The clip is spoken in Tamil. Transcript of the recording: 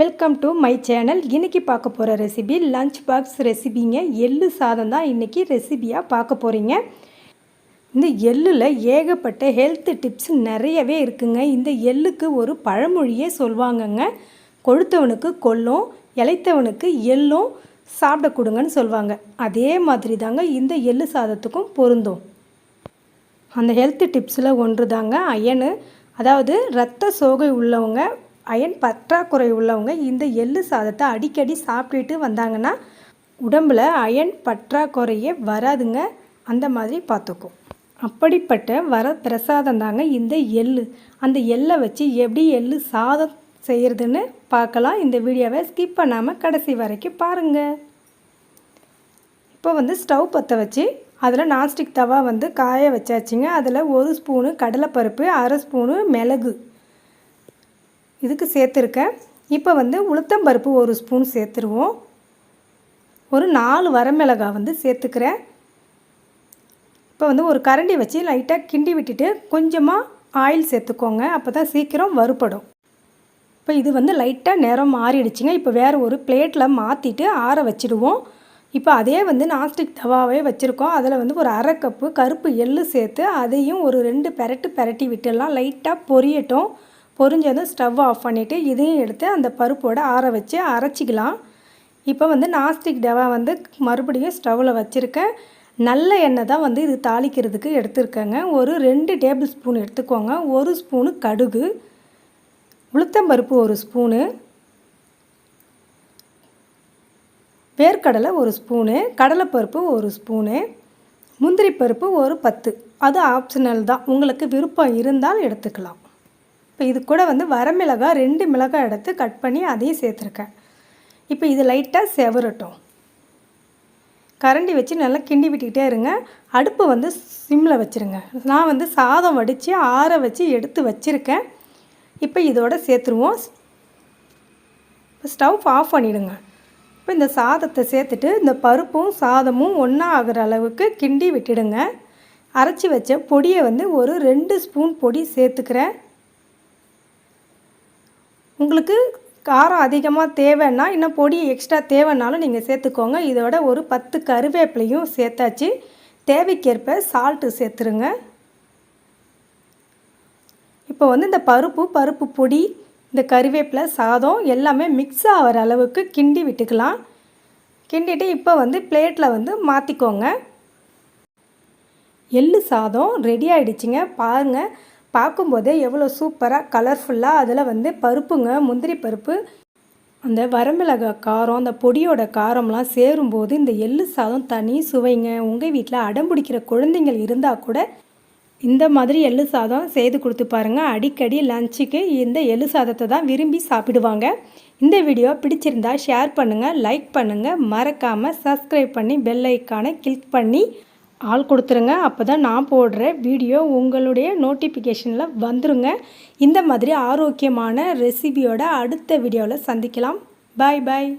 வெல்கம் டு மை சேனல் இன்றைக்கி பார்க்க போகிற ரெசிபி லஞ்ச் பாக்ஸ் ரெசிபிங்க எள்ளு சாதம் தான் இன்றைக்கி ரெசிபியாக பார்க்க போகிறீங்க இந்த எள்ளில் ஏகப்பட்ட ஹெல்த் டிப்ஸ் நிறையவே இருக்குங்க. இந்த எள்ளுக்கு ஒரு பழமொழியே சொல்லுவாங்கங்க கொழுத்தவனுக்கு கொல்லும் இளைத்தவனுக்கு எள்ளும் சாப்பிட கொடுங்கன்னு சொல்லுவாங்க அதே மாதிரி தாங்க இந்த எள்ளு சாதத்துக்கும் பொருந்தும். அந்த ஹெல்த் டிப்ஸில் ஒன்று தாங்க அயனு. அதாவது ரத்த சோகை உள்ளவங்க அயன் பற்றாக்குறை உள்ளவங்க இந்த எள்ளு சாதத்தை அடிக்கடி சாப்பிட்டுட்டு வந்தாங்கன்னா உடம்பில் அயன் பற்றாக்குறையே வராதுங்க. அந்த மாதிரி பார்த்துக்கும் அப்படிப்பட்ட வர பிரசாதம் தாங்க இந்த எள்ளு. அந்த எள்ளை வச்சு எப்படி எள்ளு சாதம் செய்கிறதுன்னு பார்க்கலாம். இந்த வீடியோவை ஸ்கிப் பண்ணாமல் கடைசி வரைக்கும் பாருங்கள் இப்போ வந்து ஸ்டவ் பற்ற வச்சு அதில் நான்ஸ்டிக் தவா வந்து காய வச்சாச்சுங்க. அதில் ஒரு ஸ்பூனு கடலைப்பருப்பு அரை ஸ்பூனு மிளகு இதுக்கு சேர்த்துருக்கேன் இப்போ வந்து உளுத்தம்பருப்பு ஒரு ஸ்பூன் சேர்த்துருவோம். ஒரு நாலு வரமிளகாய் வந்து சேர்த்துக்கிறேன். இப்போ வந்து ஒரு கரண்டி வச்சு லைட்டாக கிண்டி விட்டுட்டு கொஞ்சமாக ஆயில் சேர்த்துக்கோங்க. அப்போ தான் சீக்கிரம் வறுபடும். இப்போ இது வந்து லைட்டாக நேரம் மாறிடுச்சுங்க. இப்போ வேறு ஒரு பிளேட்டில் மாற்றிட்டு ஆற வச்சுடுவோம். இப்போ அதே வந்து நாஸ்டிக் தவாவே வச்சுருக்கோம். அதில் வந்து ஒரு அரை கப்பு கருப்பு எள்ளு சேர்த்து அதையும் ஒரு ரெண்டு பெரட்டு பெரட்டி விட்டுடலாம். லைட்டாக பொரியட்டும். பொரிஞ்சதும் ஸ்டவ் ஆஃப் பண்ணிவிட்டு இதையும் எடுத்து அந்த பருப்போடு ஆற வச்சு அரைச்சிக்கலாம். இப்போ வந்து நாஸ்டிக் டவா வந்து மறுபடியும் ஸ்டவ்வில் வச்சுருக்கேன். நல்ல எண்ணெய் தான் வந்து இது தாளிக்கிறதுக்கு எடுத்துருக்கேங்க. ஒரு ரெண்டு டேபிள் ஸ்பூன் எடுத்துக்கோங்க. ஒரு ஸ்பூனு கடுகு உளுத்தம்பருப்பு ஒரு ஸ்பூனு வேர்க்கடலை ஒரு ஸ்பூனு கடலைப்பருப்பு ஒரு ஸ்பூனு முந்திரி பருப்பு ஒரு பத்து. அது ஆப்ஷனல் தான். உங்களுக்கு விருப்பம் இருந்தால் எடுத்துக்கலாம். இப்போ இது கூட வந்து வரமிளகாய் ரெண்டு மிளகாய் எடுத்து கட் பண்ணி அதையும் சேர்த்துருக்கேன். இப்போ இது லைட்டாக செவரட்டும். கரண்டி வச்சு நல்லா கிண்டி விட்டுக்கிட்டே இருங்க. அடுப்பு வந்து சிம்மில் வச்சுருங்க. நான் வந்து சாதம் வடித்து ஆற வச்சு எடுத்து வச்சுருக்கேன். இப்போ இதோட சேர்த்துருவோம். இப்போ ஸ்டவ் ஆஃப் பண்ணிவிடுங்க இப்போ இந்த சாதத்தை சேர்த்துட்டு இந்த பருப்பும் சாதமும் ஒன்றா ஆகிற அளவுக்கு கிண்டி விட்டுடுங்க. அரைச்சி வச்ச பொடியை வந்து ஒரு ரெண்டு ஸ்பூன் பொடி சேர்த்துக்கிறேன். உங்களுக்கு காரம் அதிகமாக தேவைன்னா இன்னும் பொடி எக்ஸ்ட்ரா தேவைன்னாலும் நீங்கள் சேர்த்துக்கோங்க. இதோட ஒரு பத்து கருவேப்பிலையும் சேர்த்தாச்சு. தேவைக்கேற்ப சால்ட்டு சேர்த்துருங்க. இப்போ வந்து இந்த பருப்பு பருப்பு பொடி இந்த கருவேப்பிலை சாதம் எல்லாமே மிக்ஸ் ஆகிற அளவுக்கு கிண்டி விட்டுக்கலாம். கிண்டிட்டு இப்போ வந்து பிளேட்டில் வந்து மாற்றிக்கோங்க எள்ளு சாதம் ரெடி ஆகிடுச்சிங்க பாருங்கள் பார்க்கும்போதே எவ்வளோ சூப்பராக கலர்ஃபுல்லாக அதில் வந்து பருப்புங்க முந்திரி பருப்பு அந்த வரமிளகாய் காரம் அந்த பொடியோட காரம்லாம் சேரும்போது இந்த எள்ளு சாதம் தனி சுவைங்க. உங்கள் வீட்டில் அடம் பிடிக்கிற குழந்தைங்கள் இருந்தால் கூட இந்த மாதிரி எள்ளு சாதம் செய்து கொடுத்து பாருங்கள் அடிக்கடி லஞ்சுக்கு இந்த எள்ளு சாதத்தை தான் விரும்பி சாப்பிடுவாங்க. இந்த வீடியோ பிடிச்சிருந்தா ஷேர் பண்ணுங்கள் லைக் பண்ணுங்கள் மறக்காமல் சப்ஸ்கிரைப் பண்ணி பெல் ஐக்கானை கிளிக் பண்ணி ஆள் கொடுத்துருங்க. அப்போ தான் நான் போடுற வீடியோ உங்களுடைய நோட்டிஃபிகேஷனில் வந்துருங்க. இந்த மாதிரி ஆரோக்கியமான ரெசிபியோட அடுத்த வீடியோவில் சந்திக்கலாம். பாய் பாய்